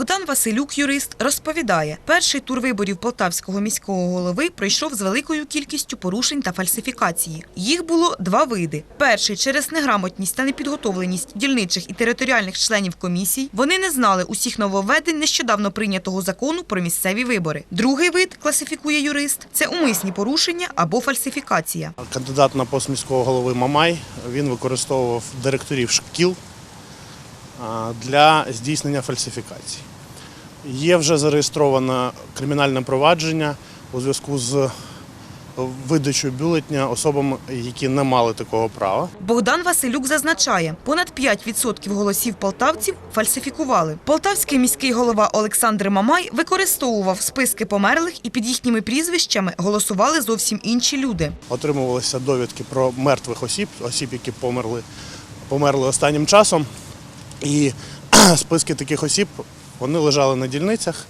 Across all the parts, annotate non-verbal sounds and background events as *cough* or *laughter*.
Богдан Василюк, юрист, розповідає, перший тур виборів полтавського міського голови пройшов з великою кількістю порушень та фальсифікації. Їх було два види: перший через неграмотність та непідготовленість дільничих і територіальних членів комісій. Вони не знали усіх нововведень нещодавно прийнятого закону про місцеві вибори. Другий вид класифікує юрист це умисні порушення або фальсифікація. Кандидат на пост міського голови Мамай він використовував директорів шкіл для здійснення фальсифікацій. Є вже зареєстроване кримінальне провадження у зв'язку з видачею бюлетня особам, які не мали такого права. Богдан Василюк зазначає, понад 5% голосів полтавців фальсифікували. Полтавський міський голова Олександр Мамай використовував списки померлих і під їхніми прізвищами голосували зовсім інші люди. Отримувалися довідки про мертвих осіб, осіб, які померли, померли останнім часом. І *clears throat* списки таких осіб вони лежали на дільницях.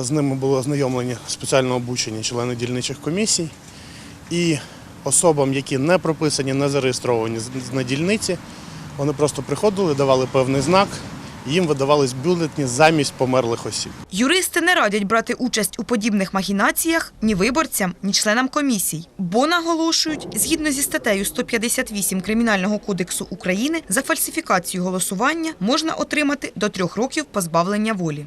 З ними були ознайомлені спеціально обучені члени дільничих комісій. І особам, які не прописані, не зареєстровані на дільниці, вони просто приходили, давали певний знак, їм видавались бюлетні замість померлих осіб. Юристи не радять брати участь у подібних махінаціях ні виборцям, ні членам комісій, бо наголошують, згідно зі статтею 158 Кримінального кодексу України, за фальсифікацію голосування можна отримати до трьох років позбавлення волі.